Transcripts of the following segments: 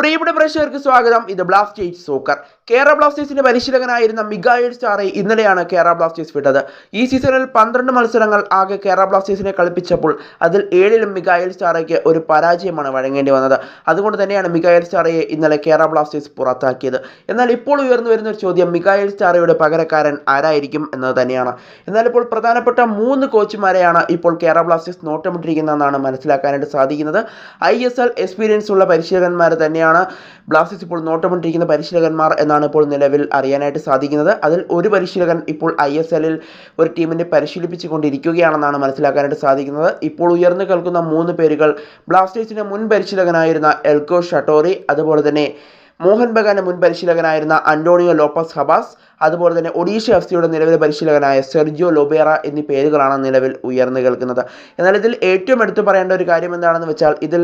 പ്രിയപ്പെട്ട പ്രേക്ഷകർക്ക് സ്വാഗതം. ഇത് ബ്ലാസ്റ്റേഴ്സ് സോക്കർ. കേരള ബ്ലാസ്റ്റേഴ്സിന്റെ പരിശീലകനായിരുന്ന മിഗായൽ സ്റ്റാറെ ഇന്നലെയാണ് കേരള ബ്ലാസ്റ്റേഴ്സ് വിട്ടത്. ഈ സീസണിൽ പന്ത്രണ്ട് മത്സരങ്ങൾ ആകെ കേരള ബ്ലാസ്റ്റേഴ്സിനെ കളിപ്പിച്ചപ്പോൾ അതിൽ ഏഴിലും മിഗായൽ സ്റ്റാറയ്ക്ക് ഒരു പരാജയമാണ് വഴങ്ങേണ്ടി വന്നത്. അതുകൊണ്ട് തന്നെയാണ് മിഗായൽ സ്റ്റാറയെ ഇന്നലെ കേരള ബ്ലാസ്റ്റേഴ്സ് പുറത്താക്കിയത്. എന്നാൽ ഇപ്പോൾ ഉയർന്നു വരുന്ന ഒരു ചോദ്യം മിഗായൽ സ്റ്റാറയുടെ പകരക്കാരൻ ആരായിരിക്കും എന്നത് തന്നെയാണ്. എന്നാൽ ഇപ്പോൾ പ്രധാനപ്പെട്ട മൂന്ന് കോച്ചുമാരെയാണ് ഇപ്പോൾ കേരള ബ്ലാസ്റ്റേഴ്സ് നോട്ടമിട്ടിരിക്കുന്നതെന്നാണ് മനസ്സിലാക്കാനായിട്ട് സാധിക്കുന്നത്. ഐ എസ് എൽ എക്സ്പീരിയൻസ് ഉള്ള പരിശീലകന്മാർ തന്നെയാണ് ബ്ലാസ്റ്റേഴ്സ് ഇപ്പോൾ നോട്ടമിട്ടിരിക്കുന്ന പരിശീലകന്മാർ എന്നാണ് ഇപ്പോൾ നിലവിൽ അറിയാനായിട്ട് സാധിക്കുന്നത്. അതിൽ ഒരു പരിശീലകൻ ഇപ്പോൾ ഐ എസ് എല്ലിൽ ഒരു ടീമിനെ പരിശീലിപ്പിച്ചു കൊണ്ടിരിക്കുകയാണെന്നാണ് മനസ്സിലാക്കാനായിട്ട് സാധിക്കുന്നത്. ഇപ്പോൾ ഉയർന്നു കേൾക്കുന്ന മൂന്ന് പേരുകൾ ബ്ലാസ്റ്റേഴ്സിന്റെ മുൻ പരിശീലകനായിരുന്ന എൽക്കോ ഷട്ടോറി അതുപോലെ തന്നെ മോഹൻ ബഗാന്റെ മുൻ പരിശീലകനായിരുന്ന അന്റോണിയോ ലോപ്പസ് ഹബാസ് അതുപോലെ തന്നെ ഒഡീഷ എഫ് സിയുടെ നിലവിലെ പരിശീലകനായ സെർജിയോ ലൊബേറ എന്നീ പേരുകളാണ് നിലവിൽ ഉയർന്നു കേൾക്കുന്നത്. എന്നാൽ ഇതിൽ ഏറ്റവും എടുത്തു പറയേണ്ട ഒരു കാര്യം എന്താണെന്ന് വെച്ചാൽ ഇതിൽ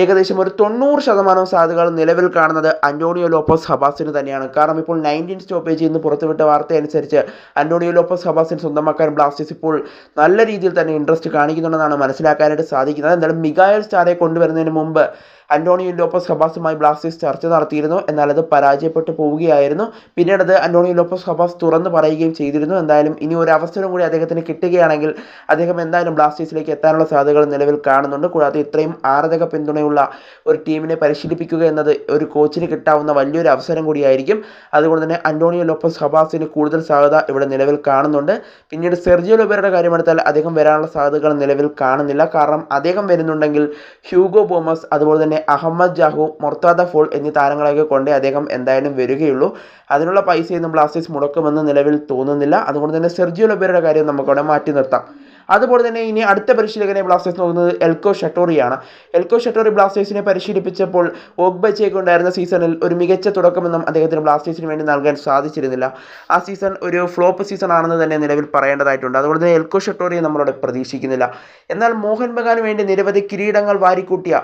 ഏകദേശം ഒരു തൊണ്ണൂറ് ശതമാനം സാധ്യതകൾ നിലവിൽ കാണുന്നത് അന്റോണിയോ ലോപ്പസ് ഹബാസിന് തന്നെയാണ്. കാരണം ഇപ്പോൾ നയന്റീൻ സ്റ്റോപ്പേജ് ഇന്ന് പുറത്തുവിട്ട വാർത്ത അനുസരിച്ച് അന്റോണിയോ ലോപ്പസ് ഹബാസിന് സ്വന്തമാക്കാൻ ബ്ലാസ്റ്റേഴ്സ് ഇപ്പോൾ നല്ല രീതിയിൽ തന്നെ ഇൻട്രസ്റ്റ് കാണിക്കുന്നുണ്ടെന്നാണ് മനസ്സിലാക്കാനായിട്ട് സാധിക്കുന്നത്. എന്തായാലും മികായൽ സ്റ്റാറെ കൊണ്ടുവരുന്നതിന് മുമ്പ് അന്റോണിയോ ലോപ്പസ് ഹബാസുമായി ബ്ലാസ്റ്റേഴ്സ് ചർച്ച നടത്തിയിരുന്നു. എന്നാൽ അത് പരാജയപ്പെട്ടു പോവുകയായിരുന്നു. പിന്നീട് അത് അന്റോണിയോ ലോപ്പസ് ഹബാസ് തുറന്ന് പറയുകയും ചെയ്തിരുന്നു. എന്തായാലും ഇനി ഒരു അവസരം കൂടി അദ്ദേഹത്തിന് കിട്ടുകയാണെങ്കിൽ അദ്ദേഹം എന്തായാലും ബ്ലാസ്റ്റേഴ്സിലേക്ക് എത്താനുള്ള സാധ്യതകൾ നിലവിൽ കാണുന്നുണ്ട്. കൂടാതെ ഇത്രയും ആരാധക പിന്തുണയുള്ള ഒരു ടീമിനെ പരിശീലിപ്പിക്കുക എന്നത് ഒരു കോച്ചിന് കിട്ടാവുന്ന വലിയൊരു അവസരം കൂടിയായിരിക്കും. അതുകൊണ്ട് തന്നെ അന്റോണിയോ ലോപ്പസ് ഹബാസിന് കൂടുതൽ സാധ്യത ഇവിടെ നിലവിൽ കാണുന്നുണ്ട്. പിന്നീട് സെർജിയോ ലൊബേറയുടെ കാര്യമെടുത്താൽ അദ്ദേഹം വരാനുള്ള സാധ്യതകൾ നിലവിൽ കാണുന്നില്ല. കാരണം അദ്ദേഹം വരുന്നുണ്ടെങ്കിൽ ഹ്യൂഗോ ബോമസ് അതുപോലെ തന്നെ അഹമ്മദ് ജാഹു മൊർത്താദ ഫുൾ എന്നീ താരങ്ങളെയൊക്കെ കൊണ്ടേ അദ്ദേഹം എന്തായാലും വരികയുള്ളൂ. അതിനുള്ള പൈസയൊന്നും ബ്ലാസ്റ്റേഴ്സ് മുടക്കുമെന്ന് നിലവിൽ തോന്നുന്നില്ല. അതുകൊണ്ട് തന്നെ സെർജിയോ ലൊബേരയുടെ കാര്യം നമുക്കവിടെ മാറ്റി നിർത്താം. അതുപോലെ തന്നെ ഇനി അടുത്ത പരിശീലകനെ ബ്ലാസ്റ്റേഴ്സ് നോക്കുന്നത് എൽക്കോ ഷട്ടോറിയാണ്. എൽക്കോ ഷട്ടോറി ബ്ലാസ്റ്റേഴ്സിനെ പരിശീലിപ്പിച്ചപ്പോൾ ഓഗ്ബച്ചേക്ക് ഉണ്ടായിരുന്ന സീസണിൽ ഒരു മികച്ച തുടക്കമെന്നും അദ്ദേഹത്തിന് ബ്ലാസ്റ്റേഴ്സിന് വേണ്ടി നൽകാൻ സാധിച്ചിരുന്നില്ല. ആ സീസൺ ഒരു ഫ്ലോപ്പ് സീസൺ ആണെന്ന് തന്നെ നിലവിൽ പറയേണ്ടതായിട്ടുണ്ട്. അതുകൊണ്ട് തന്നെ എൽക്കോ ഷട്ടോറിയെ നമ്മളവിടെ പ്രതീക്ഷിക്കുന്നില്ല. എന്നാൽ മോഹൻ ബഗാന് വേണ്ടി നിരവധി കിരീടങ്ങൾ വാരിക്കൂട്ടിയ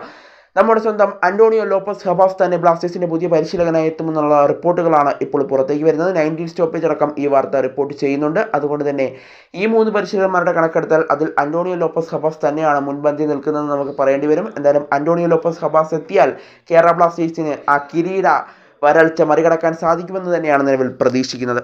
നമ്മുടെ സ്വന്തം അന്റോണിയോ ലോപ്പസ് ഹബാസ് തന്നെ ബ്ലാസ്റ്റേഴ്സിന്റെ പുതിയ പരിശീലകനായി എത്തുമെന്നുള്ള റിപ്പോർട്ടുകളാണ് ഇപ്പോൾ പുറത്തേക്ക് വരുന്നത്. നയന്റീൻ സ്റ്റോപ്പേജ് അടക്കം ഈ വാർത്ത റിപ്പോർട്ട് ചെയ്യുന്നുണ്ട്. അതുകൊണ്ട് തന്നെ ഈ മൂന്ന് പരിശീലകന്മാരുടെ കണക്കെടുത്താൽ അതിൽ അന്റോണിയോ ലോപ്പസ് ഹബാസ് തന്നെയാണ് മുൻപന്തി നിൽക്കുന്നതെന്ന് നമുക്ക് പറയേണ്ടി വരും. എന്തായാലും അന്റോണിയോ ലോപ്പസ് ഹബാസ് എത്തിയാൽ കേരള ബ്ലാസ്റ്റേഴ്സിന് ആ കിരീട വരൾച്ച മറികടക്കാൻ സാധിക്കുമെന്ന് തന്നെയാണ് നിലവിൽ പ്രതീക്ഷിക്കുന്നത്.